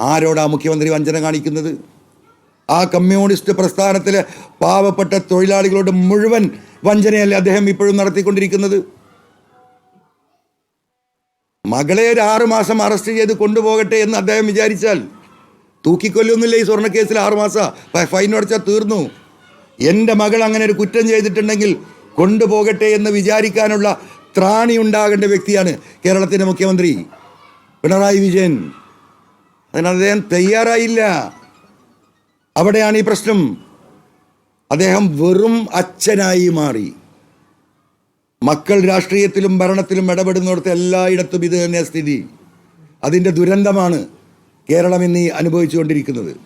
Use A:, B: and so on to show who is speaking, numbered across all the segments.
A: ആരോടാ മുഖ്യമന്ത്രി വഞ്ചന കാണിക്കുന്നത്? ആ കമ്മ്യൂണിസ്റ്റ് പ്രസ്ഥാനത്തിലെ പാവപ്പെട്ട തൊഴിലാളികളോട് മുഴുവൻ വഞ്ചനയല്ലേ അദ്ദേഹം ഇപ്പോഴും നടത്തിക്കൊണ്ടിരിക്കുന്നത്? മകളെ ഒരു ആറുമാസം അറസ്റ്റ് ചെയ്ത് കൊണ്ടുപോകട്ടെ എന്ന് അദ്ദേഹം വിചാരിച്ചാൽ തൂക്കിക്കൊല്ലൊന്നുമില്ല ഈ സ്വർണക്കേസിൽ കേസിൽ മാസം? ഫൈൻ അടച്ചാൽ തീർന്നു. എന്റെ മകൾ അങ്ങനെ ഒരു കുറ്റം ചെയ്തിട്ടുണ്ടെങ്കിൽ കൊണ്ടുപോകട്ടെ എന്ന് വിചാരിക്കാനുള്ള ത്രാണി ഉണ്ടാകേണ്ട വ്യക്തിയാണ് കേരളത്തിന്റെ മുഖ്യമന്ത്രി പിണറായി വിജയൻ. അതിന് അദ്ദേഹം തയ്യാറായില്ല. അവിടെയാണ് ഈ പ്രശ്നം. അദ്ദേഹം വെറും അച്ഛനായി മാറി. മക്കൾ രാഷ്ട്രീയത്തിലും ഭരണത്തിലും ഇടപെടുന്നിടത്ത് എല്ലായിടത്തും ഇത് തന്നെ സ്ഥിതി. അതിന്റെ ദുരന്തമാണ് കേരളം ഇന്ന് അനുഭവിച്ചുകൊണ്ടിരിക്കുന്നത്.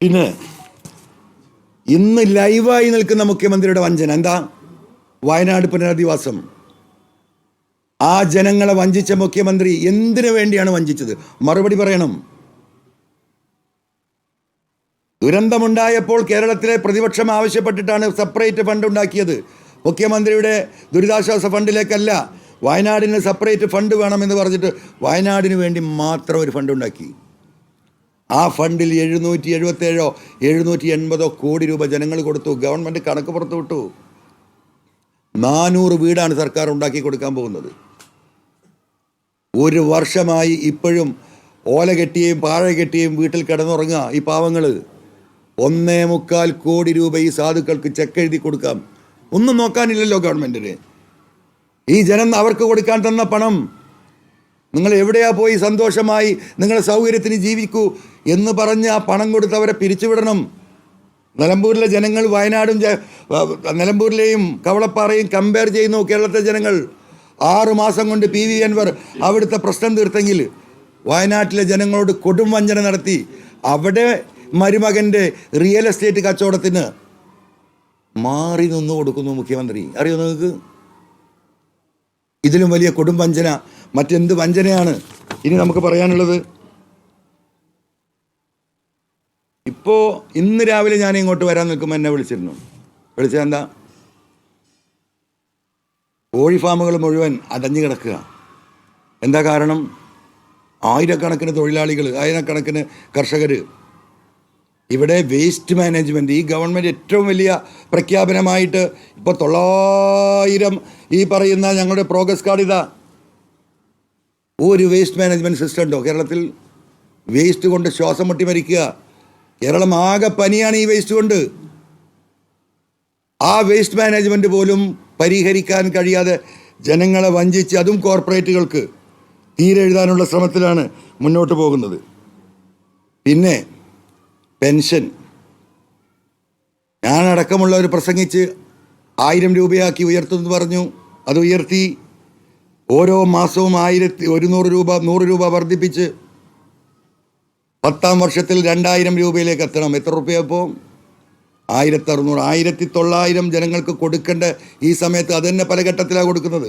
A: പിന്നെ ഇന്ന് ലൈവായി നിൽക്കുന്ന മുഖ്യമന്ത്രിയുടെ വഞ്ചന. എന്താ? വയനാട് പുനരധിവാസം. ആ ജനങ്ങളെ വഞ്ചിച്ച മുഖ്യമന്ത്രി എന്തിനു വേണ്ടിയാണ് വഞ്ചിച്ചത്? മറുപടി പറയണം. ദുരന്തമുണ്ടായപ്പോൾ കേരളത്തിലെ പ്രതിപക്ഷം ആവശ്യപ്പെട്ടിട്ടാണ് സെപ്പറേറ്റ് ഫണ്ട് ഉണ്ടാക്കിയത്. മുഖ്യമന്ത്രിയുടെ ദുരിതാശ്വാസ ഫണ്ടിലേക്കല്ല വയനാടിന് സെപ്പറേറ്റ് ഫണ്ട് വേണമെന്ന് പറഞ്ഞിട്ട് വയനാടിന് വേണ്ടി മാത്രം ഒരു ഫണ്ട് ഉണ്ടാക്കി. ആ ഫണ്ടിൽ എഴുന്നൂറ്റി എഴുപത്തേഴോ എഴുന്നൂറ്റി എൺപതോ കോടി രൂപ ജനങ്ങൾ കൊടുത്തു. ഗവൺമെന്റ് കണക്ക് പുറത്തു വിട്ടു നാനൂറ് വീടാണ് സർക്കാർ ഉണ്ടാക്കി കൊടുക്കാൻ പോകുന്നത്. ഒരു വർഷമായി ഇപ്പോഴും ഓല കെട്ടിയും പാഴ കെട്ടിയും വീട്ടിൽ കിടന്നുറങ്ങുക ഈ പാവങ്ങൾ ഒന്നേ മുക്കാൽ കോടി രൂപ ഈ സാധുക്കൾക്ക് ചെക്ക് എഴുതി കൊടുക്കാം. ഒന്നും നോക്കാനില്ലല്ലോ ഗവൺമെന്റിന് ഈ ജനം അവർക്ക് കൊടുക്കാൻ തന്ന പണം നിങ്ങൾ എവിടെയാ പോയി സന്തോഷമായി നിങ്ങളുടെ സൗകര്യത്തിന് ജീവിക്കൂ എന്ന് പറഞ്ഞ് ആ പണം കൊടുത്തവരെ പിരിച്ചുവിടണം. നിലമ്പൂരിലെ ജനങ്ങൾ വയനാടും നിലമ്പൂരിലെയും കവളപ്പാറയും കമ്പയർ ചെയ്യുന്നു കേരളത്തിലെ ജനങ്ങൾ. ആറു മാസം കൊണ്ട് പി വി അൻവർ അവിടുത്തെ പ്രശ്നം തീർത്തെങ്കിൽ വയനാട്ടിലെ ജനങ്ങളോട് കൊടും വഞ്ചന നടത്തി അവിടെ മരുമകന്റെ റിയൽ എസ്റ്റേറ്റ് കച്ചവടത്തിന് മാറി നിന്ന് കൊടുക്കുന്നു മുഖ്യമന്ത്രി. അറിയോ നിങ്ങൾക്ക്? ഇതിലും വലിയ കൊടും വഞ്ചന മറ്റെന്ത് വഞ്ചനയാണ്? ഇനി നമുക്ക് പറയാനുള്ളത് ഇപ്പോൾ ഇന്ന് രാവിലെ ഞാൻ ഇങ്ങോട്ട് വരാൻ നിൽക്കുമ്പോൾ എന്നെ വിളിച്ചിരുന്നു. വിളിച്ചത് എന്താ? കോഴി ഫാമുകൾ മുഴുവൻ അടഞ്ഞു കിടക്കുക. എന്താ കാരണം? ആയിരക്കണക്കിന് തൊഴിലാളികൾ ആയിരക്കണക്കിന് കർഷകർ ഇവിടെ വേസ്റ്റ് മാനേജ്മെന്റ് ഈ ഗവൺമെന്റ് ഏറ്റവും വലിയ പ്രഖ്യാപനമായിട്ട് ഇപ്പോൾ തൊള്ളായിരം ഈ പറയുന്ന ഞങ്ങളുടെ പ്രോഗ്രസ് കാർഡ് ഇതാ. ഒരു വേസ്റ്റ് മാനേജ്മെന്റ് സിസ്റ്റം ഉണ്ടോ? കേരളത്തിൽ വേസ്റ്റ് കൊണ്ട് ശ്വാസം മുട്ടി മരിക്കുക. കേരളം ആകെ പനിയാണ് ഈ വേസ്റ്റ് കൊണ്ട്. ആ വേസ്റ്റ് മാനേജ്മെന്റ് പോലും പരിഹരിക്കാൻ കഴിയാതെ ജനങ്ങളെ വഞ്ചിച്ച് അതും കോർപ്പറേറ്റുകൾക്ക് തീരെഴുതാനുള്ള ശ്രമത്തിലാണ് മുന്നോട്ട് പോകുന്നത്. പിന്നെ പെൻഷൻ. ഞാനടക്കമുള്ളവർ പ്രസംഗിച്ച് ആയിരം രൂപയാക്കി ഉയർത്തുമെന്ന് പറഞ്ഞു. അത് ഉയർത്തി ഓരോ മാസവും ആയിരത്തി ഒരുന്നൂറ് രൂപ നൂറ് രൂപ വർദ്ധിപ്പിച്ച് പത്താം വർഷത്തിൽ രണ്ടായിരം രൂപയിലേക്ക് എത്തണം. എത്ര റുപ്യ അപ്പോൾ ആയിരത്തി അറുന്നൂറ് ആയിരത്തി തൊള്ളായിരം ജനങ്ങൾക്ക് കൊടുക്കേണ്ട ഈ സമയത്ത് അത് പല ഘട്ടത്തിലാണ് കൊടുക്കുന്നത്.